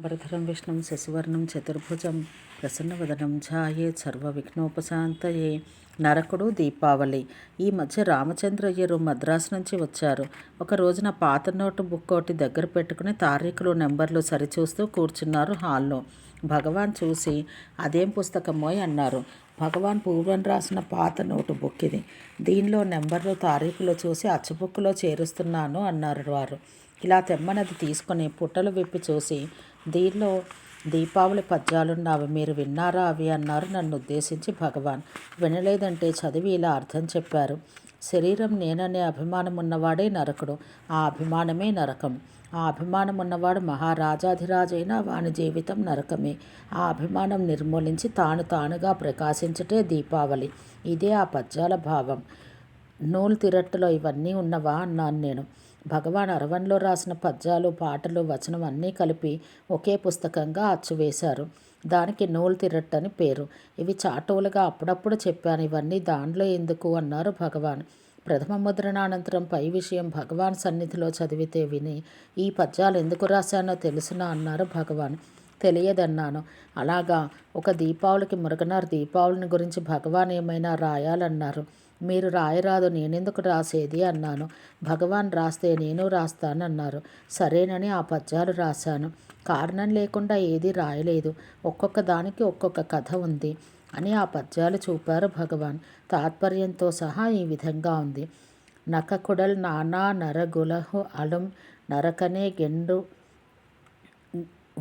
భరధరం విష్ణుం శశివర్ణం చతుర్భుజం ప్రసన్నవదనం సర్వ సర్వవిఘ్నోపశాంతయే నరకుడు దీపావళి। ఈ మధ్య రామచంద్రయ్యరు మద్రాసు నుంచి వచ్చారు. ఒక రోజున పాత నోటు బుక్ ఒకటి దగ్గర పెట్టుకుని తారీఖులు నెంబర్లు సరిచూస్తూ కూర్చున్నారు హాల్లో. భగవాన్ చూసి అదేం పుస్తకమోయ్ అన్నారు. భగవాన్ పూర్వం రాసిన పాత నోటు బుక్ ఇది. దీనిలో నెంబర్లు తారీఖులు చూసి అచ్చుబుక్కులో చేరుస్తున్నాను అన్నారు వారు. ఇలా తెమ్మనది తీసుకొని పుట్టలు విప్పి చూసి దీనిలో దీపావళి పద్యాలున్నావి మీరు విన్నారా అవి? అన్నారు నన్ను ఉద్దేశించి భగవాన్. వినలేదంటే చదివి ఇలా అర్థం చెప్పారు. శరీరం నేననే అభిమానం ఉన్నవాడే నరకుడు. ఆ అభిమానమే నరకం. ఆ అభిమానం ఉన్నవాడు మహారాజాధిరాజైనా వాని జీవితం నరకమే. ఆ అభిమానం నిర్మూలించి తాను తానుగా ప్రకాశించటే దీపావళి. ఇదే ఆ పద్యాల భావం. నూలు తిరట్టులో ఇవన్నీ ఉన్నవా? అన్నాను నేను. భగవాన్ అరవన్లో రాసిన పద్యాలు పాటలు వచనం అన్నీ కలిపి ఒకే పుస్తకంగా అచ్చువేశారు. దానికి నూలు తిరట్టు అని పేరు. ఇవి చాటువులుగా అప్పుడప్పుడు చెప్పాను. ఇవన్నీ దానిలో ఎందుకు అన్నారు భగవాన్. ప్రథమ ముద్రణానంతరం పై విషయం భగవాన్ సన్నిధిలో చదివితే విని ఈ పద్యాలు ఎందుకు రాశానో తెలుసునా అన్నారు భగవాన్. తెలియదన్నాను. అలాగా ఒక దీపావళికి మురగనారు దీపావళిని గురించి భగవాన్ ఏమైనా రాయాలన్నారు. మీరు రాయరాదు నేనెందుకు రాసేది అన్నాను. భగవాన్ రాస్తే నేను రాస్తానన్నారు. సరేనని ఆ పద్యాలు రాశాను. కారణం లేకుండా ఏది రాయలేదు. ఒక్కొక్క దానికి ఒక్కొక్క కథ ఉంది అని ఆ పద్యాలు చూపారు భగవాన్. తాత్పర్యంతో సహా ఈ విధంగా ఉంది. నకకుడల్ నానా నరగులహు అలం నరకనే గెండు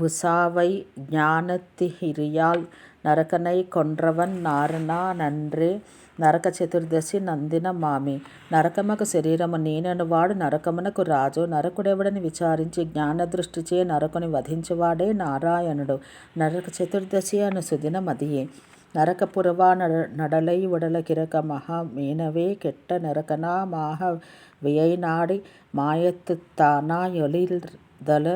உசாவை ஞானத்திஹிரியால் నరకనై కొండ్రవన్ నారనా నండ్రే నరక చతుర్దశి నందిన మామి నరకమకు శరీరము నేననువాడు నరకమునకు రాజు నరకుడెవడని విచారించి జ్ఞానదృష్టిచే నరకుని వధించువాడే నారాయణుడు నరక చతుర్దశి అను సుదిన మదియే నరకపురవా నడ నడలై ఉడల కిరక మహా మేనవే కెట్ట నరకనా మాహ వియైనాడి మాయత్తు తానా యొలిదల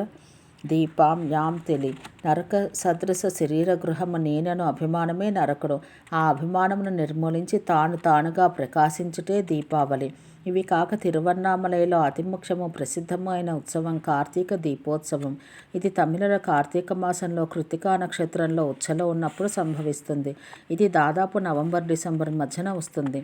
దీపాం యాం తెలి. నరక సదృశ శరీర గృహము నేనను అభిమానమే నరకుడు. ఆ అభిమానమును నిర్మూలించి తాను తానుగా ప్రకాశించుటే దీపావళి. ఇవి కాక తిరువన్నామలయలో అతి ముఖ్యము ప్రసిద్ధమైన ఉత్సవం కార్తీక దీపోత్సవం. ఇది తమిళల కార్తీక మాసంలో కృతికా నక్షత్రంలో ఉచ్చలో ఉన్నప్పుడు సంభవిస్తుంది. ఇది దాదాపు నవంబర్ డిసెంబర్ మధ్యన వస్తుంది.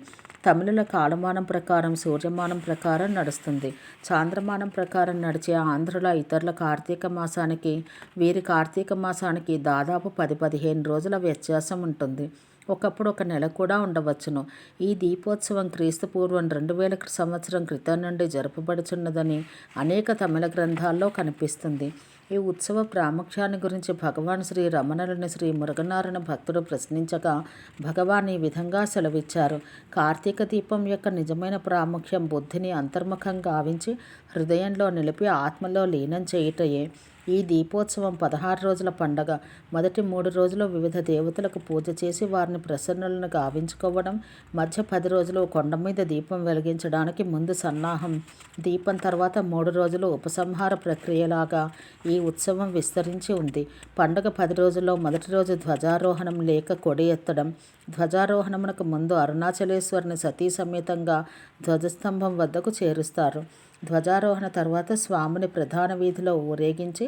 తమిళుల కాలమానం ప్రకారం సూర్యమానం ప్రకారం నడుస్తుంది. చాంద్రమానం ప్రకారం నడిచే ఆంధ్రుల ఇతరుల కార్తీక మాసానికి వీరి కార్తీక మాసానికి దాదాపు పది పదిహేను రోజుల వ్యత్యాసం ఉంటుంది ఒకప్పుడు ఒక నెల కూడా ఉండవచ్చును. ఈ దీపోత్సవం క్రీస్తు పూర్వం రెండు వేల సంవత్సరం క్రితం నుండి జరుపబడుచున్నదని అనేక తమిళ గ్రంథాల్లో కనిపిస్తుంది. ఈ ఉత్సవ ప్రాముఖ్యాన్ని గురించి భగవాన్ శ్రీ రమణులని శ్రీ మురుగనారాయణ భక్తుడు ప్రశ్నించగా భగవాన్ ఈ విధంగా సెలవిచ్చారు. కార్తీక దీపం యొక్క నిజమైన ప్రాముఖ్యం బుద్ధిని అంతర్ముఖం గావించి హృదయంలో నిలిపి ఆత్మలో లీనం చేయుటయే. ఈ దీపోత్సవం పదహారు రోజుల పండగ. మొదటి మూడు రోజులు వివిధ దేవతలకు పూజ చేసి వారిని ప్రసన్నులను గావించుకోవడం మధ్య పది రోజులు కొండ మీద దీపం వెలిగించడానికి ముందు సన్నాహం. దీపం తర్వాత మూడు రోజులు ఉపసంహార ప్రక్రియలాగా ఈ ఉత్సవం విస్తరించి ఉంది. పండగ పది రోజుల్లో మొదటి రోజు ధ్వజారోహణం లేక కొడి ఎత్తడం ధ్వజారోహణమునకు ముందు అరుణాచలేశ్వరిని సతీ సమేతంగా ధ్వజస్తంభం వద్దకు చేరుస్తారు. ధ్వజారోహణ తర్వాత స్వామిని ప్రధాన వీధిలో ఊరేగించి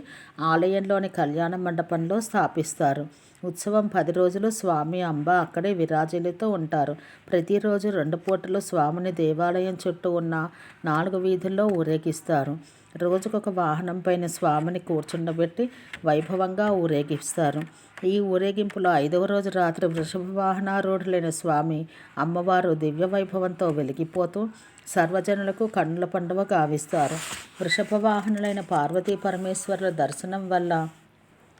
ఆలయంలోని కళ్యాణ మండపంలో స్థాపిస్తారు. ఉత్సవం పది రోజులు స్వామి అంబ అక్కడే విరాజులతో ఉంటారు. ప్రతిరోజు రెండు పూటలు స్వామిని దేవాలయం చుట్టూ ఉన్న నాలుగు వీధుల్లో ఊరేగిస్తారు. రోజుకొక వాహనం పైన స్వామిని కూర్చుండబెట్టి వైభవంగా ఊరేగిస్తారు. ఈ ఊరేగింపులో ఐదవ రోజు రాత్రి వృషభ వాహనారూఢులైన స్వామి అమ్మవారు దివ్య వైభవంతో వెలిగిపోతూ సర్వజనులకు కన్నుల పండుగ గావిస్తారు. వృషభ వాహనులైన పార్వతీ పరమేశ్వరుల దర్శనం వల్ల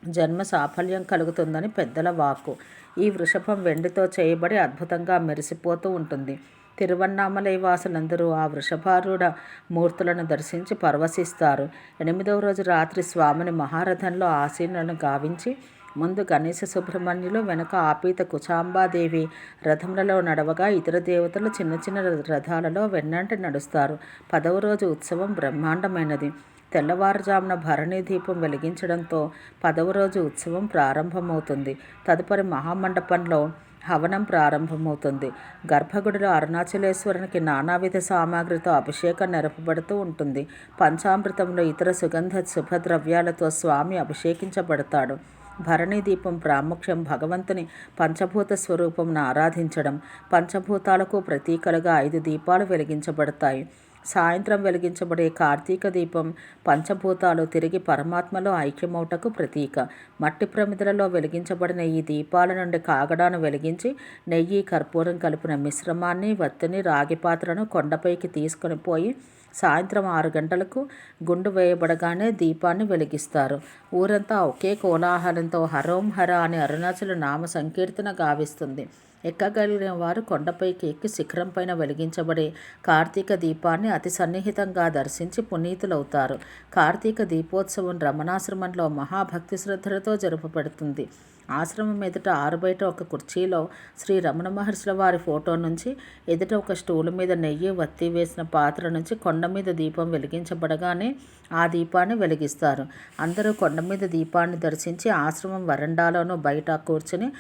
జన్మ సాఫల్యం కలుగుతుందని పెద్దల వాక్కు. ఈ వృషభం వెండితో చేయబడి అద్భుతంగా మెరిసిపోతూ ఉంటుంది. తిరువన్నామలై వాసులందరూ ఆ వృషభారుడ మూర్తులను దర్శించి పరవశిస్తారు. ఎనిమిదవ రోజు రాత్రి స్వామిని మహారథంలో ఆసీనులను గావించి ముందు గణేశ సుబ్రహ్మణ్యులు వెనుక ఆపీత కుచాంబాదేవి రథములలో నడవగా ఇతర దేవతలు చిన్న చిన్న రథాలలో వెన్నంటి నడుస్తారు. పదవ రోజు ఉత్సవం బ్రహ్మాండమైనది. తెల్లవారుజామున భరణి దీపం వెలిగించడంతో పదవ రోజు ఉత్సవం ప్రారంభమవుతుంది. తదుపరి మహామండపంలో హవనం ప్రారంభమవుతుంది. గర్భగుడిలో అరుణాచలేశ్వరునికి నానావిధ సామాగ్రితో అభిషేకం నెరపబడుతూ ఉంటుంది. పంచామృతంలో ఇతర సుగంధ శుభద్రవ్యాలతో స్వామి అభిషేకించబడతాడు. భరణి దీపం ప్రాముఖ్యం భగవంతుని పంచభూత స్వరూపంను ఆరాధించడం. పంచభూతాలకు ప్రతీకలుగా ఐదు దీపాలు వెలిగించబడతాయి. సాయంత్రం వెలిగించబడే కార్తీక దీపం పంచభూతాలు తిరిగి పరమాత్మలో ఐక్యమౌటకు ప్రతీక. మట్టి ప్రమిదలలో వెలిగించబడిన ఈ దీపాల నుండి కాగడాను వెలిగించి నెయ్యి కర్పూరం కలిపిన మిశ్రమాన్ని వత్తిని రాగి పాత్రను కొండపైకి తీసుకొని పోయి సాయంత్రం ఆరు గంటలకు గుండు వేయబడగానే దీపాన్ని వెలిగిస్తారు. ఊరంతా ఒకే కోలాహలంతో హరోం హర అని అరుణాచల నామ సంకీర్తన గావిస్తుంది. ఎక్కగలిగిన వారు కొండపైకి ఎక్కి శిఖరం పైన వెలిగించబడే కార్తీక దీపాన్ని అతి సన్నిహితంగా దర్శించి పునీతులవుతారు. కార్తీక దీపోత్సవం రమణాశ్రమంలో మహాభక్తి శ్రద్ధలతో జరుపబడుతుంది ఆశ్రమం ఎదుట ఆరుబయట ఒక కుర్చీలో శ్రీ రమణ మహర్షుల వారి ఫోటో నుంచి ఎదుట ఒక స్టూల్ మీద నెయ్యి వత్తి వేసిన పాత్ర నుంచి కొండ మీద దీపం వెలిగించబడగానే ఆ దీపాన్ని వెలిగిస్తారు. అందరూ కొండ మీద దీపాన్ని దర్శించి ఆశ్రమం వరండాలోనూ బయట కూర్చుని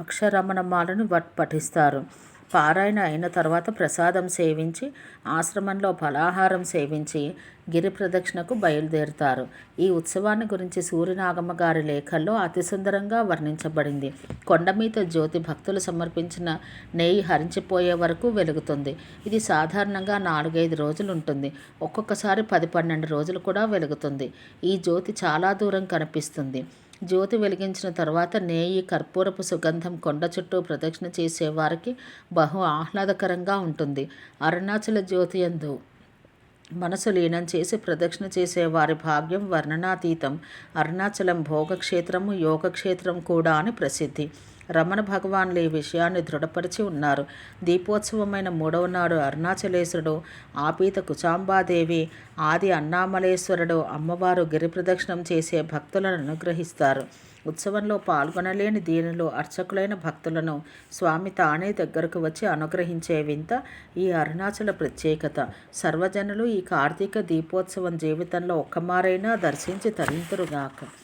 అక్షరమణమాలను పఠిస్తారు. పారాయణ అయిన తర్వాత ప్రసాదం సేవించి ఆశ్రమంలో ఫలాహారం సేవించి గిరి ప్రదక్షిణకు బయలుదేరుతారు. ఈ ఉత్సవాన్ని గురించి సూర్యనాగమ్మ గారి లేఖల్లో అతి సుందరంగా వర్ణించబడింది. కొండమీద జ్యోతి భక్తులు సమర్పించిన నెయ్యి హరించిపోయే వరకు వెలుగుతుంది. ఇది సాధారణంగా నాలుగైదు రోజులు ఉంటుంది. ఒక్కొక్కసారి పది పన్నెండు రోజులు కూడా వెలుగుతుంది. ఈ జ్యోతి చాలా దూరం కనిపిస్తుంది. జ్యోతి వెలిగించిన తర్వాత నేయి కర్పూరపు సుగంధం కొండ చుట్టూ ప్రదక్షిణ చేసేవారికి బహు ఆహ్లాదకరంగా ఉంటుంది. అరుణాచల జ్యోతి ఎందు మనసు లీనం చేసి ప్రదక్షిణ చేసే వారి భాగ్యం వర్ణనాతీతం. అరుణాచలం భోగక్షేత్రము యోగక్షేత్రం కూడా అని ప్రసిద్ధి. రమణ భగవాన్లు ఈ విషయాన్ని దృఢపరిచి ఉన్నారు. దీపోత్సవమైన మూడవ నాడు అరుణాచలేశ్వరుడు ఆపీత కుచాంబాదేవి ఆది అన్నామలేశ్వరుడు అమ్మవారు గిరి ప్రదక్షిణం చేసే భక్తులను అనుగ్రహిస్తారు. ఉత్సవంలో పాల్గొనలేని దీనిలో అర్చకులైన భక్తులను స్వామి తానే దగ్గరకు వచ్చి అనుగ్రహించే వింత ఈ అరుణాచల ప్రత్యేకత. సర్వజనులు ఈ కార్తీక దీపోత్సవం జీవితంలో ఒక్కమారైనా దర్శించి తరింతురుగాక.